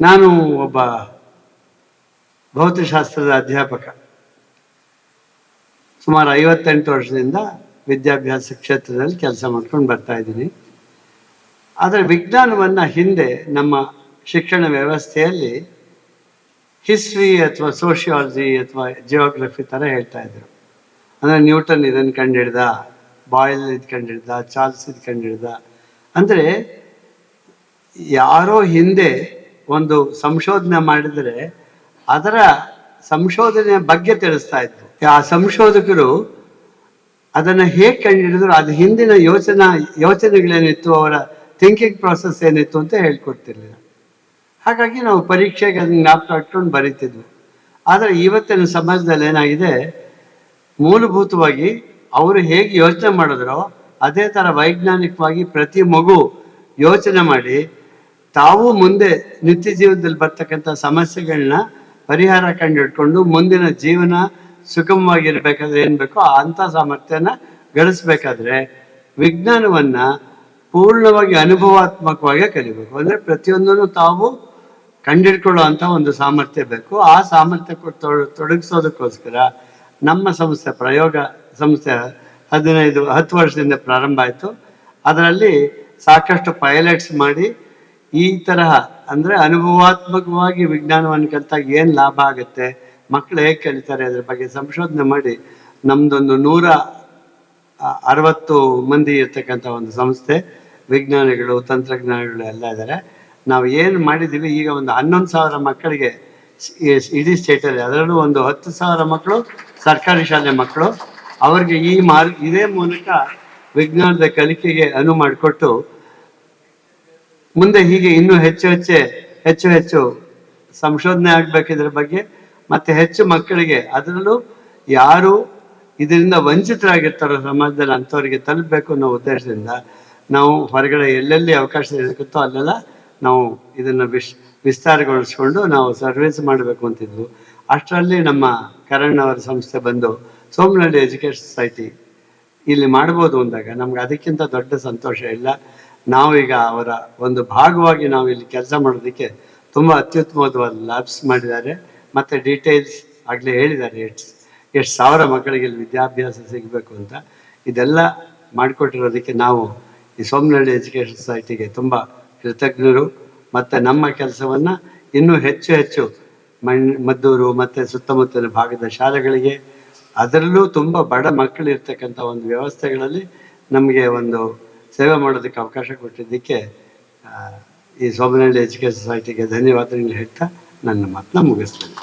ನಾನು ಒಬ್ಬ ಭೌತಶಾಸ್ತ್ರದ ಅಧ್ಯಾಪಕ. ಸುಮಾರು ಐವತ್ತೆಂಟು ವರ್ಷದಿಂದ ವಿದ್ಯಾಭ್ಯಾಸ ಕ್ಷೇತ್ರದಲ್ಲಿ ಕೆಲಸ ಮಾಡ್ಕೊಂಡು ಬರ್ತಾ ಇದ್ದೀನಿ. ಆದರೆ ವಿಜ್ಞಾನವನ್ನು ಹಿಂದೆ ನಮ್ಮ ಶಿಕ್ಷಣ ವ್ಯವಸ್ಥೆಯಲ್ಲಿ ಹಿಸ್ಟ್ರಿ ಅಥವಾ ಸೋಷಿಯಾಲಜಿ ಅಥವಾ ಜಿಯೋಗ್ರಫಿ ಥರ ಹೇಳ್ತಾ ಇದ್ರು. ಅಂದರೆ ನ್ಯೂಟನ್ ಇದನ್ನು ಕಂಡಿಡ್ದ, ಬಾಯ್ಲ್ ಇದು ಕಂಡಿಡ್ದ, ಚಾರ್ಲ್ಸ್ ಇದು ಕಂಡಿಡ್ದ. ಅಂದರೆ ಯಾರೋ ಹಿಂದೆ ಒಂದು ಸಂಶೋಧನೆ ಮಾಡಿದರೆ ಅದರ ಸಂಶೋಧನೆಯ ಬಗ್ಗೆ ತಿಳಿಸ್ತಾ ಇತ್ತು ಆ ಸಂಶೋಧಕರು ಅದನ್ನು ಹೇಗೆ ಕಂಡುಹಿಡಿದ್ರು, ಅದು ಹಿಂದಿನ ಯೋಚನಾ, ಯೋಚನೆಗಳೇನಿತ್ತು, ಅವರ ಥಿಂಕಿಂಗ್ ಪ್ರಾಸೆಸ್ ಏನಿತ್ತು ಅಂತ ಹೇಳ್ಕೊಡ್ತಿರ್ಲಿಲ್ಲ. ಹಾಗಾಗಿ ನಾವು ಪರೀಕ್ಷೆಗೆ ಅದನ್ನ ಜ್ಞಾಪಕ ಇಟ್ಕೊಂಡು ಬರೀತಿದ್ವಿ. ಆದರೆ ಇವತ್ತಿನ ಸಮಾಜದಲ್ಲಿ ಏನಾಗಿದೆ, ಮೂಲಭೂತವಾಗಿ ಅವರು ಹೇಗೆ ಯೋಚನೆ ಮಾಡಿದ್ರೋ, ಅದೇ ಥರ ವೈಜ್ಞಾನಿಕವಾಗಿ ಪ್ರತಿ ಮಗು ಯೋಚನೆ ಮಾಡಿ ತಾವು ಮುಂದೆ ನಿತ್ಯ ಜೀವನದಲ್ಲಿ ಬರ್ತಕ್ಕಂಥ ಸಮಸ್ಯೆಗಳನ್ನ ಪರಿಹಾರ ಕಂಡುಹಿಡ್ಕೊಂಡು ಮುಂದಿನ ಜೀವನ ಸುಗಮವಾಗಿರ್ಬೇಕಾದ್ರೆ ಏನು ಬೇಕೋ ಅಂಥ ಸಾಮರ್ಥ್ಯನ ಗಳಿಸ್ಬೇಕಾದ್ರೆ ವಿಜ್ಞಾನವನ್ನ ಪೂರ್ಣವಾಗಿ ಅನುಭವಾತ್ಮಕವಾಗಿ ಕಲಿಬೇಕು. ಅಂದರೆ ಪ್ರತಿಯೊಂದನ್ನು ತಾವು ಕಂಡಿಡ್ಕೊಳ್ಳೋ ಅಂತ ಒಂದು ಸಾಮರ್ಥ್ಯ ಬೇಕು. ಆ ಸಾಮರ್ಥ್ಯ ತೊಡ- ತೊಡಗಿಸೋದಕ್ಕೋಸ್ಕರ ನಮ್ಮ ಸಂಸ್ಥೆ ಪ್ರಯೋಗ ಸಂಸ್ಥೆ ಹದಿನೈದು, ಹತ್ತು ವರ್ಷದಿಂದ ಪ್ರಾರಂಭ ಆಯಿತು. ಅದರಲ್ಲಿ ಸಾಕಷ್ಟು ಪೈಲಟ್ಸ್ ಮಾಡಿ ಈ ತರಹ ಅಂದ್ರೆ ಅನುಭವಾತ್ಮಕವಾಗಿ ವಿಜ್ಞಾನವನ್ನು ಕಲಿತಾಗ ಏನು ಲಾಭ ಆಗುತ್ತೆ? ಮಕ್ಕಳು ಹೇಗೆ ಕಲಿತಾರೆ ಅದ್ರ ಬಗ್ಗೆ ಸಂಶೋಧನೆ ಮಾಡಿ. ನಮ್ದೊಂದು ನೂರ ಅರವತ್ತು ಮಂದಿ ಇರ್ತಕ್ಕಂತ ಒಂದು ಸಂಸ್ಥೆ, ವಿಜ್ಞಾನಿಗಳು, ತಂತ್ರಜ್ಞಾನಿಗಳು ಎಲ್ಲ ಇದ್ದಾರೆ ನಾವು ಏನು ಮಾಡಿದ್ದೀವಿ ಈಗ ಒಂದು ಹನ್ನೊಂದು ಸಾವಿರ ಮಕ್ಕಳಿಗೆ ಇಡೀ ಸ್ಟೇಟಲ್ಲಿ, ಅದರಲ್ಲೂ ಒಂದು ಹತ್ತು ಸಾವಿರ ಮಕ್ಕಳು ಸರ್ಕಾರಿ ಶಾಲೆ ಮಕ್ಕಳು ಅವರಿಗೆ ಈ ಮಾರ್ ಇದೇ ಮೂಲಕ ವಿಜ್ಞಾನದ ಕಲಿಕೆಗೆ ಅನುವು ಮಾಡಿಕೊಟ್ಟು ಮುಂದೆ ಹೀಗೆ ಇನ್ನೂ ಹೆಚ್ಚು ಹೆಚ್ಚೆ, ಹೆಚ್ಚು ಹೆಚ್ಚು ಸಂಶೋಧನೆ ಆಗ್ಬೇಕು ಇದ್ರ ಬಗ್ಗೆ. ಮತ್ತೆ ಹೆಚ್ಚು ಮಕ್ಕಳಿಗೆ ಅದರಲ್ಲೂ ಯಾರು ಇದರಿಂದ ವಂಚಿತರಾಗಿರ್ತಾರೋ ಸಮಾಜದಲ್ಲಿ ಅಂಥವ್ರಿಗೆ ತಲುಪಬೇಕು ಅನ್ನೋ ಉದ್ದೇಶದಿಂದ ನಾವು ಹೊರಗಡೆ ಎಲ್ಲೆಲ್ಲಿ ಅವಕಾಶ ಸಿಗುತ್ತೋ ಅಲ್ಲೆಲ್ಲ ನಾವು ಇದನ್ನು ವಿಶ್, ವಿಸ್ತಾರಗೊಳಿಸ್ಕೊಂಡು ನಾವು ಸರ್ವಿಸ್ ಮಾಡಬೇಕು ಅಂತಿದ್ವು. ಅಷ್ಟರಲ್ಲಿ ನಮ್ಮ ಕರಣ್ ಅವರ ಸಂಸ್ಥೆ ಬಂದು ಸೋಮನಹಳ್ಳಿ ಎಜುಕೇಷನ್ ಸೊಸೈಟಿ ಇಲ್ಲಿ ಮಾಡ್ಬೋದು ಅಂದಾಗ ನಮ್ಗೆ ಅದಕ್ಕಿಂತ ದೊಡ್ಡ ಸಂತೋಷ ಇಲ್ಲ. ನಾವೀಗ ಅವರ ಒಂದು ಭಾಗವಾಗಿ ನಾವು ಇಲ್ಲಿ ಕೆಲಸ ಮಾಡೋದಕ್ಕೆ ತುಂಬ ಅತ್ಯುತ್ತಮವಾದ ಲ್ಯಾಬ್ಸ್ ಮಾಡಿದ್ದಾರೆ. ಮತ್ತು ಡೀಟೇಲ್ಸ್ ಆಗಲೇ ಹೇಳಿದ್ದಾರೆ. ಎಷ್ಟು ಎಷ್ಟು ಸಾವಿರ ಮಕ್ಕಳಿಗೆ ಇಲ್ಲಿ ವಿದ್ಯಾಭ್ಯಾಸ ಸಿಗಬೇಕು ಅಂತ. ಇದೆಲ್ಲ ಮಾಡಿಕೊಟ್ಟಿರೋದಕ್ಕೆ ನಾವು ಈ ಸೋಮನಹಳ್ಳಿ ಎಜುಕೇಷನ್ ಸೊಸೈಟಿಗೆ ತುಂಬ ಕೃತಜ್ಞರು. ಮತ್ತು ನಮ್ಮ ಕೆಲಸವನ್ನು ಇನ್ನೂ ಹೆಚ್ಚು ಹೆಚ್ಚು ಮಣ್, ಮದ್ದೂರು ಮತ್ತು ಸುತ್ತಮುತ್ತಲಿನ ಭಾಗದ ಶಾಲೆಗಳಿಗೆ, ಅದರಲ್ಲೂ ತುಂಬ ಬಡ ಮಕ್ಕಳು ಇರ್ತಕ್ಕಂಥ ಒಂದು ವ್ಯವಸ್ಥೆಗಳಲ್ಲಿ ನಮಗೆ ಒಂದು ಸೇವೆ ಮಾಡೋದಕ್ಕೆ ಅವಕಾಶ ಕೊಟ್ಟಿದ್ದಕ್ಕೆ ಈ ಸೋಮನಹಳ್ಳಿ ಎಜುಕೇಶನ್ ಸೊಸೈಟಿಗೆ ಧನ್ಯವಾದಗಳು ಹೇಳ್ತಾ ನನ್ನ ಮಾತನ್ನ ಮುಗಿಸ್ತೇನೆ.